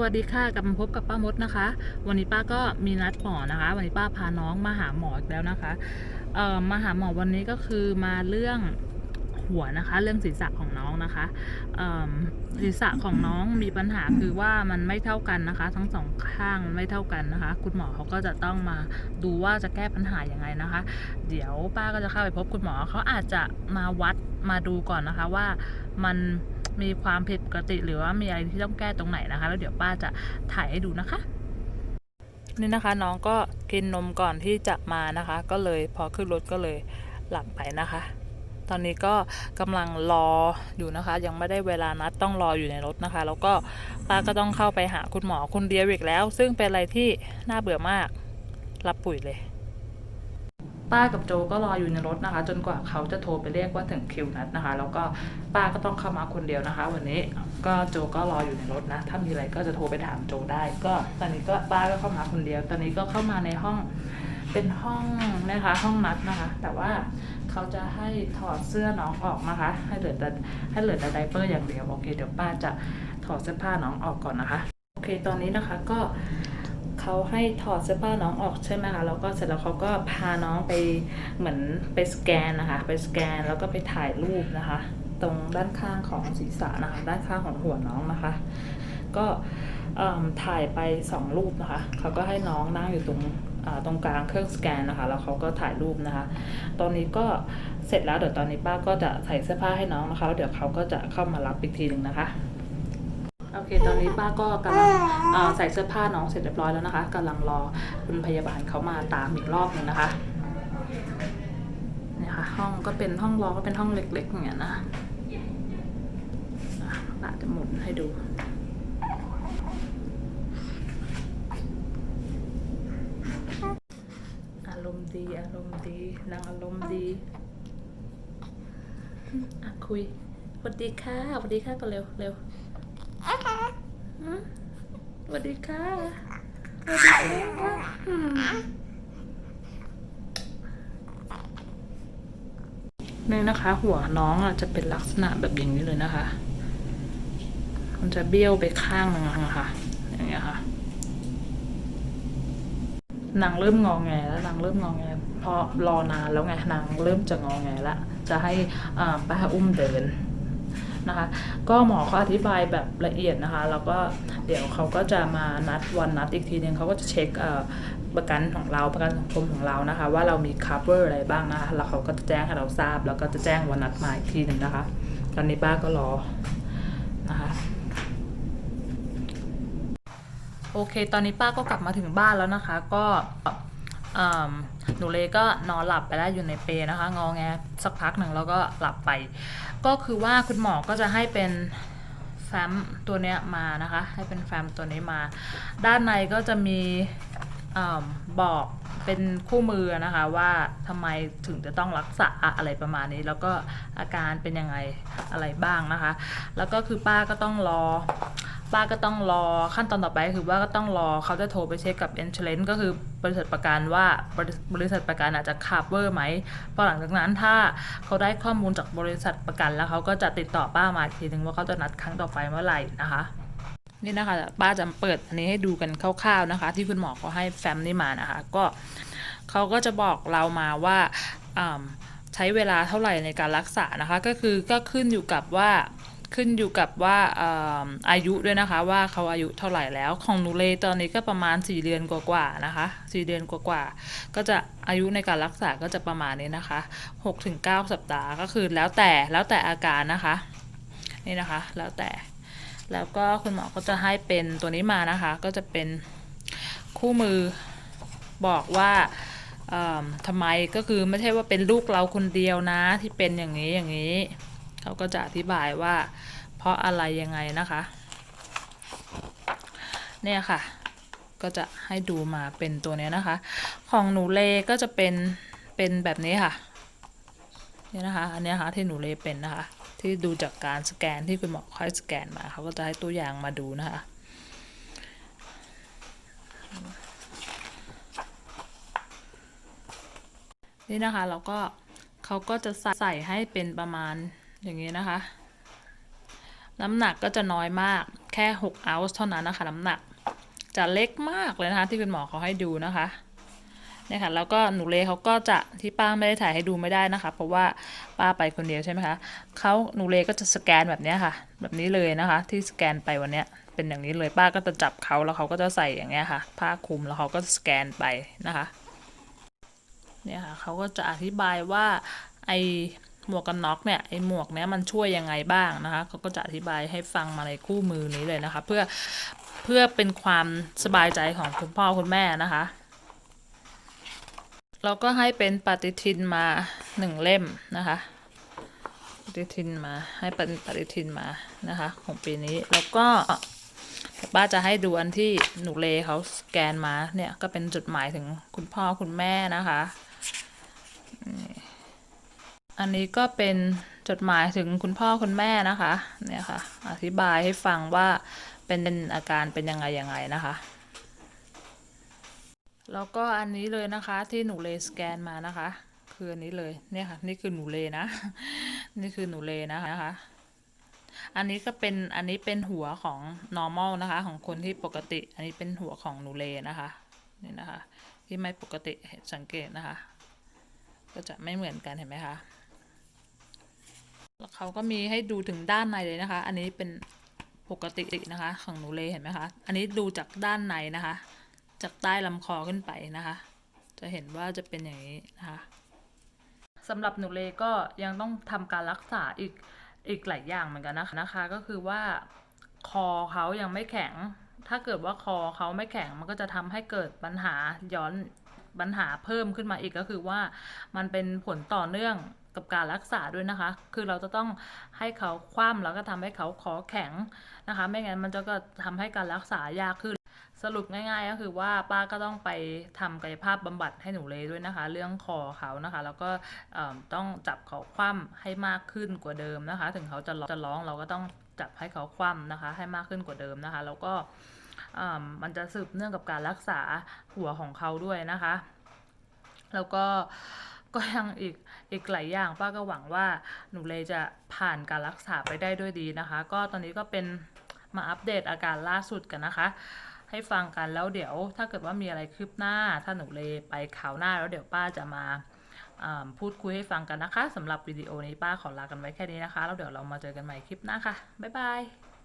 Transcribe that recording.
วัสดีค่ะกลับมาพบกับป้ามดนะคะ วันนี้ป้าก็มีนัดหมอนะคะ วันนี้ป้าพาน้องมาหาหมออีกแล้วนะคะเอ่อมาหาหมอวันนี้ก็คือมาเรื่องหัวนะคะ เรื่องศีรษะของน้องนะคะเอิ่มศีรษะของน้องมีปัญหาคือว่ามันไม่เท่ากันนะคะ ทั้งสองข้างมันไม่เท่ากันนะคะ คุณหมอเขาก็จะต้องมาดูว่าจะแก้ปัญหายังไงนะคะ เดี๋ยวป้าก็จะเข้าไปพบคุณหมอเขาอาจจะมาวัดมาดูก่อนนะคะว่ามัน มีความผิดปกติหรือว่ามีอะไรที่ต้องแก้ตรงไหนนะคะ แล้วเดี๋ยวป้าจะถ่ายให้ดูนะคะนี่นะคะน้องก็กินนมก่อนที่จะมานะคะ ก็เลยพอขึ้นรถก็เลยหลับไปนะคะ ตอนนี้ก็กำลังรออยู่นะคะ ยังไม่ได้เวลานัดต้องรออยู่ในรถนะคะ แล้วก็ป้าก็ต้องเข้าไปหาคุณหมอคุณเดียวอีกแล้ว ซึ่งเป็นอะไรที่น่าเบื่อมากรับปุ๋ยเลย ป้ากับโจก็รออยู่ในรถนะคะ จนกว่าเขาจะโทรไปเรียกว่าถึงคิวนัดนะคะ แล้วก็ป้าก็ต้องเข้ามาคนเดียวนะคะ วันนี้ก็โจก็รออยู่ในรถนะ ถ้ามีอะไรก็จะโทรไปถามโจได้ ก็ตอนนี้ก็ป้าก็เข้ามาคนเดียว ตอนนี้ก็เข้ามาในห้องเป็นห้องนะคะห้องนัดนะคะ แต่ว่าเขาจะให้ถอดเสื้อน้องออกนะคะ ให้เหลือแต่ให้เหลือแต่ไดเปอร์อย่างเดียวโอเคเดี๋ยวป้าจะถอดเสื้อผ้าน้องออกก่อนนะคะ โอเคตอนนี้นะคะก็ เขาให้ถอดเสื้อผ้าน้องออกใช่ไหมคะแล้วก็เสร็จแล้วเขาก็พาน้องไปเหมือนไปสแกนนะคะ ไปสแกนแล้วก็ไปถ่ายรูปนะคะ ตรงด้านข้างของศีรษะนะคะ ด้านข้างของหัวน้องนะคะ ก็ถ่ายไปสองรูปนะคะ เขาก็ให้น้องนั่งอยู่ตรงตรงกลางเครื่องสแกนนะคะ แล้วเขาก็ถ่ายรูปนะคะ ตอนนี้ก็เสร็จแล้วเดี๋ยวตอนนี้ป้าก็จะใส่เสื้อผ้าให้น้องนะคะแล้วเดี๋ยวเขาก็จะเข้ามารับอีกทีหนึ่งนะคะ โอเค ตอนนี้ป้าก็กำลังใส่เสื้อผ้าน้องเสร็จเรียบร้อยแล้วนะคะกำลังรอคุณพยาบาลเขามาตามอีกรอบหนึ่งนะคะเนี่ยค่ะห้องก็เป็นห้องรอก็เป็นห้องเล็กๆอย่างเงี้ยนะป้าจะหมุนให้ดูอารมณ์ดีอารมณ์ดีนางอารมณ์ดีอะคุยสวัสดีค่ะสวัสดีค่ะก็เร็วเร็ว สวัสดีค่ะสวัสดีค่ะนี่นะคะ หัวน้องอะจะเป็นลักษณะแบบอย่างนี้เลยนะคะ มันจะเบี้ยวไปข้างหนึงอะค่ะอย่างเงี้ยค่ะนางเริ่มงอแงแล้วนางเริ่มงอแงเพราะรอนานแล้วไงนางเริ่มจะงอแงและจะให้ป้าอุ้มเดิน นะคะ ก็หมอเขาอธิบายแบบละเอียดนะคะ แล้วก็เดี๋ยวเขาก็จะมานัดวันนัดอีกทีนึงเขาก็จะเช็คประกันของเราประกันสังคมของเรานะคะ ว่าเรามี cover อะไรบ้างนะคะ แล้วเขาก็จะแจ้งให้เราทราบ แล้วก็จะแจ้งวันนัดมาอีกทีหนึ่งนะคะ ตอนนี้ป้าก็รอนะคะโอเค ตอนนี้ป้าก็กลับมาถึงบ้านแล้วนะคะ ก็ หนูเลก็นอนหลับไปแล้วอยู่ในเปนะคะงอแงสักพักหนึ่งแล้วก็หลับไป ก็คือว่าคุณหมอก็จะให้เป็นแฟ้มตัวเนี้ยมานะคะ ให้เป็นแฟ้มตัวนี้มา ด้านในก็จะมีอบอกเป็นคู่มือนะคะว่าทำไมถึงจะต้องรักษาอะไรประมาณนี้ แล้วก็อาการเป็นยังไงอะไรบ้างนะคะ แล้วก็คือป้าก็ต้องรอ ป้าก็ต้องรอขั้นตอนต่อไปคือว่าก็ต้องรอเขาจะโทรไปเช็คกับ insurance ก็คือบริษัทประกันว่าบริบริษัทประกันอาจจะ cover ไหมพอหลังจากนั้นถ้าเขาได้ข้อมูลจากบริษัทประกันแล้วเขาก็จะติดต่อป้ามาอีกทีนึงว่าเขาจะนัดครั้งต่อไปเมื่อไหร่นะคะนี่นะคะ ป้าจะเปิดอันนี้ให้ดูกันคร่าวๆนะคะ ที่คุณหมอเขาให้แฟ้มนี่มานะคะ ก็เขาก็จะบอกเรามาว่าใช้เวลาเท่าไหร่ในการรักษานะคะ ก็คือก็ขึ้นอยู่กับว่า ขึ้นอยู่กับว่าอายุด้วยนะคะ ว่าเขาอายุเท่าไหร่แล้ว ของนูเลตอนนี้ก็ประมาณ 4 เดือนกว่าๆนะคะ 4 เดือนกว่าๆก็จะอายุในการรักษาก็จะประมาณนี้นะคะ6-9 สัปดาห์ก็คือแล้วแต่แล้วแต่อาการนะคะ นี่นะคะ แล้วแต่ แล้วก็คุณหมอก็จะให้เป็นตัวนี้มานะคะ ก็จะเป็นคู่มือบอกว่าทำไมก็คือไม่ใช่ว่าเป็นลูกเราคนเดียวนะที่เป็นอย่างนี้อย่างนี้ เขาก็จะอธิบายว่า เพราะอะไรยังไงนะคะ เนี่ยค่ะ ก็จะให้ดูมาเป็นตัวเนี้ยนะคะ ของหนูเลก็จะเป็นเป็นแบบนี้ค่ะเนี่ยนะคะอันนี้ค่ะที่หนูเลเป็นนะคะ ที่ดูจากการสแกนที่คุณหมอค่อยสแกนมาเขาก็จะให้ตัวอย่างมาดูนะคะนี่นะคะแล้วก็เขาก็จะใส่ให้เป็นประมาณ อย่างนี้นะคะ น้ำหนักก็จะน้อยมากแค่6ออนซ์เท่านั้นนะคะ น้ำหนัก จะเล็กมากเลยนะคะ ที่คุณหมอเขาให้ดูนะคะเนี่ยค่ะแล้วก็หนูเลเขาก็จะที่ป้าไม่ได้ถ่ายให้ดูไม่ได้นะคะ เพราะว่าป้าไปคนเดียวใช่ไหมคะเขาหนูเลก็จะสแกนแบบนี้ค่ะ แบบนี้เลยนะคะ ที่สแกนไปวันเนี้ยเป็นอย่างนี้เลยป้าก็จะจับเขาแล้วเขาก็จะใส่อย่างเงี้ยค่ะ ผ้าคลุมแล้วเขาก็สแกนไปนะคะ เนี่ยค่ะเขาก็จะอธิบายว่าไอ หมวกกันน็อกเนี่ยไอหมวกเนี้ยมันช่วยยังไงบ้างนะคะเขาก็จะอธิบายให้ฟังมาในคู่มือนี้เลยนะคะ เพื่อเพื่อเป็นความสบายใจของคุณพ่อคุณแม่นะคะเราก็ให้เป็นปฏิทินมาหนึ่งเล่มนะคะ ปฏิทินมาให้เป็นปฏิทินมานะคะ ของปีนี้แล้วก็ป้าจะให้ดูอันที่หนูเลเขาสแกนมาเนี่ยก็เป็นจดหมายถึงคุณพ่อคุณแม่นะคะนี่ อันนี้ก็เป็นจดหมายถึงคุณพ่อคุณแม่นะคะเนี่ยค่ะ อธิบายให้ฟังว่าเป็นอาการเป็นยังไงยังไงนะคะ แล้วก็อันนี้เลยนะคะที่หนูเลสแกนมานะคะ คืออันนี้เลยเนี่ยค่ะนี่คือหนูเลนะ นี่คือหนูเลนะคะอันนี้ก็เป็นอันนี้เป็นหัวของ normal นะคะ ของคนที่ปกติ อันนี้เป็นหัวของหนูเลนะคะนี่นะคะ ที่ไม่ปกติสังเกตนะคะ ก็จะไม่เหมือนกันเห็นไหมคะ เขาก็มีให้ดูถึงด้านในเลยนะคะ อันนี้เป็นปกตินะคะ ของหนูเลเห็นไหมคะ อันนี้ดูจากด้านในนะคะ จากใต้ลำคอขึ้นไปนะคะ จะเห็นว่าจะเป็นอย่างนี้นะคะสำหรับหนูเลก็ยังต้องทำการรักษาอีกอีกหลายอย่างเหมือนกันนะคะนะคะ ก็คือว่าคอเขายังไม่แข็ง ถ้าเกิดว่าคอเขาไม่แข็งมันก็จะทำให้เกิดปัญหาย้อนปัญหาเพิ่มขึ้นมาอีกก็คือว่ามันเป็นผลต่อเนื่อง กับการรักษาด้วยนะคะ คือเราจะต้องให้เขาคว่ำแล้วก็ทำให้เขาคอแข็งนะคะ ไม่งั้นมันจะก็ทำให้การรักษายากขึ้น สรุปง่ายๆ ก็คือว่าป้าก็ต้องไปทำกายภาพบำบัดให้หนูเลยด้วยนะคะ เรื่องคอเขานะคะ แล้วก็ต้องจับเขาคว่ำให้มากขึ้นกว่าเดิมนะคะ ถึงเขาจะร้องจะร้องเราก็ต้องจับให้เขาคว่ำนะคะ ให้มากขึ้นกว่าเดิมนะคะ แล้วก็มันจะสืบเนื่องกับการรักษาหัวของเขาด้วยนะคะ แล้วก็ ก็ยังอีกอีกหลายอย่างป้าก็หวังว่าหนูเลยจะผ่านการรักษาไปได้ด้วยดีนะคะ ก็ตอนนี้ก็เป็นมาอัปเดตอาการล่าสุดกันนะคะ ให้ฟังกันแล้วเดี๋ยวถ้าเกิดว่ามีอะไรคืบหน้า ถ้าหนูเลยไปข่าวหน้าแล้วเดี๋ยวป้าจะมาอ่าพูดคุยให้ฟังกันนะคะสำหรับวิดีโอนี้ป้าขอลากันไว้แค่นี้นะคะ แล้วเดี๋ยวเรามาเจอกันใหม่คลิปหน้าค่ะบ๊ายบาย